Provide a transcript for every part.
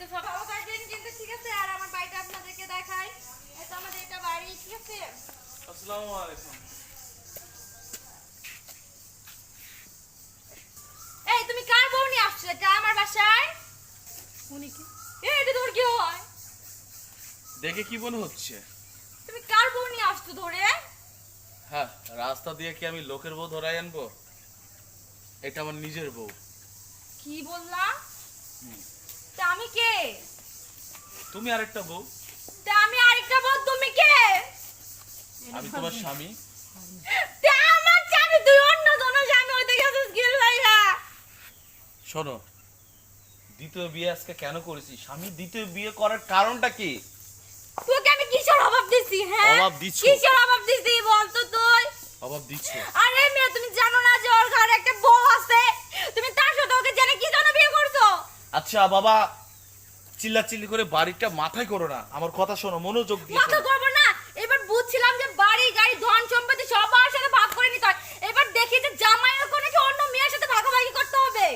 আজকে সব ভালো থাকবেন কিন্তু ঠিক আছে আর আমার বাড়িটা আপনাদেরকে দেখাই। এটা আমাদের এটা বাড়ি ঠিক আছে? আসসালামু আলাইকুম। এই তুমি কার বউ নিয়ে আসছো? এটা আমার বাসায়? উনি কি এই এটা তোমার কি হয়? দেখে কি মনে হচ্ছে? তুমি কার বউ নিয়ে আসছো ধরে? হ্যাঁ রাস্তা দিয়ে কি আমি লোকের বউ ধরাই আনব? এটা আমার নিজের বউ। কি বললা? হুম। তা আমি কে? তুমি আরেকটা বউ। তা আমি আরেকটা বউ তুমি কে? আমি তোমার স্বামী। তা আমার স্বামী তুই অন্য জন স্বামী হইতে গেছিস গিল ভাইয়া। শোনো দ্বিতীয় বিয়ে আজকে কেন করেছি? স্বামী দ্বিতীয় বিয়ে করার কারণটা কি? তোকে আমি কিসের অভাব দিছি হ্যাঁ? অভাব দিছো? কিসের অভাব দিছি বল তো তুই? অভাব দিচ্ছে। আরে মেয়ে তুমি জানো না যে ওর ঘরে একটা বউ আছে তুমি তার সাথে ওকে জেনে কি জন্য বিয়ে করছ আচ্ছা বাবা চিল্লাচিল্লি করে বাড়িটা মাথায় করো না। আমার কথা শোনো মনোযোগ দিয়ে মাথা। করব না। এবার বুঝছিলাম যে বাড়ি গাড়ি ধন সম্পত্তি সবার সাথে ভাগ করে নিতে হয়। এবার দেখি যে জামাইয়ের কোনো নাকি অন্য মেয়ের সাথে ভাগাভাগি করতে হবে?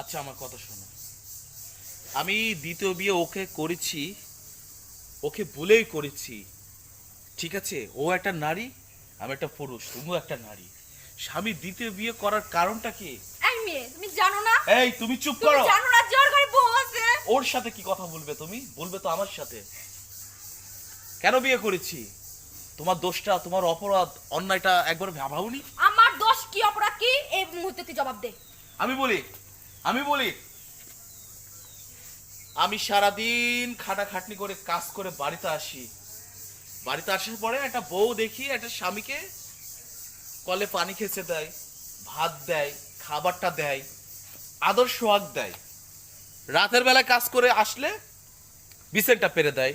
আচ্ছা আমার কথা শোনো। আমি দ্বিতীয় বিয়ে ওকে করেছি ওকে বলেই করেছি। ঠিক আছে? ও একটা নারী আমি একটা পুরুষ তুমিও একটা নারী। স্বামী দ্বিতীয় বিয়ে করার কারণটা কি? এই মেয়ে তুমি জানো না? এই তুমি চুপ করো। জানো না যে ওর ঘরে বউ আছে ওর সাথে কি কথা বলবে তুমি? বলবে তো আমার সাথে। কেন বিয়ে করেছি? তোমার দোষটা তোমার অপরাধ অন্যায়টা একবার ভাবাওনি? আমার দোষ কি অপরাধ কি? এই মুহূর্তে তুই জবাব দে। আমি বলি আমি বলি আমি সারাদিন খাটাখাটনি করে কাজ করে বাড়িতে আসি। বাড়িতে আসার পরে একটা বউ দেখি একটা স্বামীকে কলে পানি খেতে দেয় ভাত দেয় খাবারটা দেয় আদর সোহাগ দেয়। রাতের বেলায় কাজ করে আসলে বিছানটা পেরে দেয়।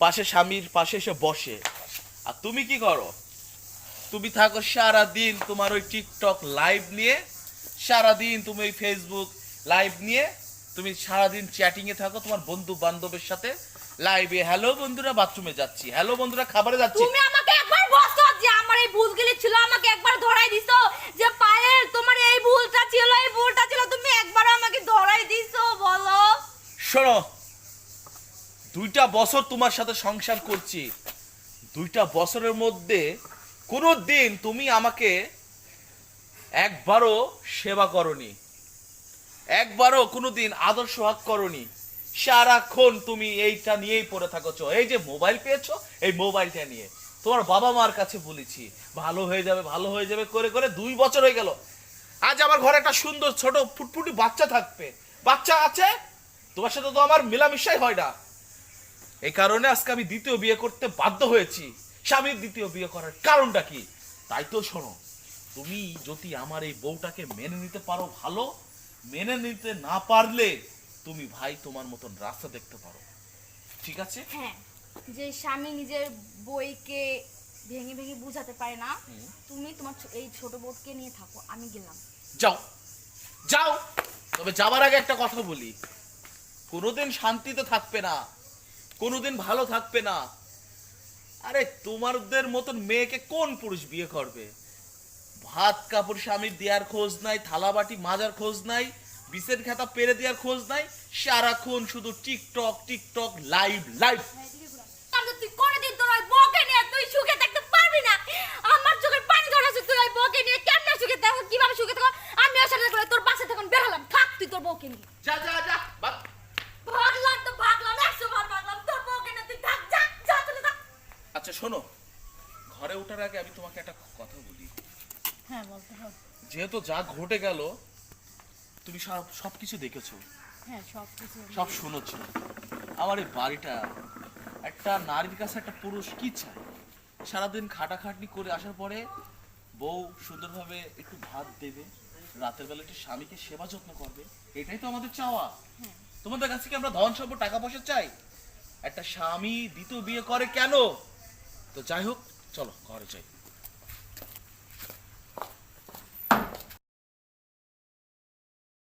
পাশে স্বামীর পাশে এসে বসে। আর তুমি কি করো? তুমি থাকো সারা দিন তোমার ওই টিকটক লাইভ নিয়ে সারা দিন তুমি ওই ফেসবুক লাইভ নিয়ে, তুমি সারাদিন চ্যাটিং এ থাকো, তোমার বন্ধু বান্ধবের সাথে লাইভে। হ্যালো বন্ধুরা, বাথরুমে যাচ্ছি। হ্যালো বন্ধুরা, খাবারে যাচ্ছি। তুমি আমাকে একবার বলছো যে আমার এই ভুলগুলি ছিল, আমাকে একবার ধরাই দিছো যে পায়েল তোমার এই ভুলটা ছিল এই ভুলটা ছিল তুমি একবার আমাকে ধরাই দিছো বলো শোনো, দুইটা বছর তোমার সাথে সংসার করছি। দুইটা বছরের মধ্যে কোনো দিন তুমি আমাকে একবারও সেবা করনি। একবারও কোনোদিন আদর সোহাগ করনি। সারাক্ষণ তুমি এইটা নিয়েই পড়ে থাকছো। এই যে মোবাইল পেয়েছ, এই মোবাইলটা নিয়ে। তোমার বাবা মার কাছে বলেছি, ভালো হয়ে যাবে, ভালো হয়ে যাবে। করে করে দুই বছর হয়ে গেল। আজ আমার ঘরে একটা সুন্দর ছোট ফুটফুটি বাচ্চা থাকবে। বাচ্চা আছে? তোমার সাথে তো আমার মেলামেশাই হয় না। এই কারণে আজকে আমি দ্বিতীয় বিয়ে করতে বাধ্য হয়েছি। স্বামীর দ্বিতীয় বিয়ে করার কারণটা কি? তাই তো শোনো তুমি যদি আমার এই বউটাকে মেনে নিতে পারো ভালো মেনে নিতে না পারলে তুমি ভাই তোমার মতন রাস্তা দেখতে পারো। ঠিক আছে? হ্যাঁ যে স্বামী নিজের বইকে ভেঙে ভেঙে বুঝাতে পারে না তুমি তোমার এই ছোট বোটকে নিয়ে থাকো আমি গেলাম। যাও যাও তবে যাবার আগে একটা কথা বলি। কোনোদিন শান্তিতে থাকবে না কোনোদিন ভালো থাকবে না। আরে তোমাদের মতন মেয়েকে কোন পুরুষ বিয়ে করবে? ভাত কাপড় স্বামীর দেওয়ার খোঁজ নাই থালা বাটি মাজার খোঁজ নাই বিছের খাতা পেরে দেওয়ার খোঁজ নাই সারাক্ষণ শুধু টিকটক টিকটক লাইভ লাইভ। তুই কোনোদিন তোর ওই বউকে নিয়ে তুই সুখে থাকতে পারবি না? আমার চোখের পানি ধরেছে তুই ওই বউকে নিয়ে কেমনে সুখে থাকো কীভাবে সুখে থাকো আমি ওর সাথে করে তোর বাসা তখন বেরালাম থাক তুই তোর বউকে নিয়ে। যা যা যা। ভাগলাম তো ভাগলাম একশো বার ভাগলাম তোর বউকে নিয়ে তুই থাক যা যা তুই থাক আচ্ছা শোনো। ঘরে ওঠার আগে আমি তোমাকে একটা কথা বলি। হ্যাঁ বলতে হবে। যেহেতু যা ঘটে গেল তুমি সব সবকিছু দেখেছ। হ্যাঁ সব কিছু সব শুনেছ। আমার এই বাড়িটা একটা নারীর কাছে একটা পুরুষ কি চায়? সারাদিন খাটাখাটনি করে আসার পরে বউ সুন্দরভাবে একটু ভাত দেবে রাতের বেলা একটু স্বামীকে সেবা যত্ন করবে এটাই তো আমাদের চাওয়া। তোমাদের কাছে কি আমরা ধন সম্পদ, টাকা পয়সা চাই? একটা স্বামী দ্বিতীয় বিয়ে করে কেন? তো যাই হোক, চলো, ঘরে যাই।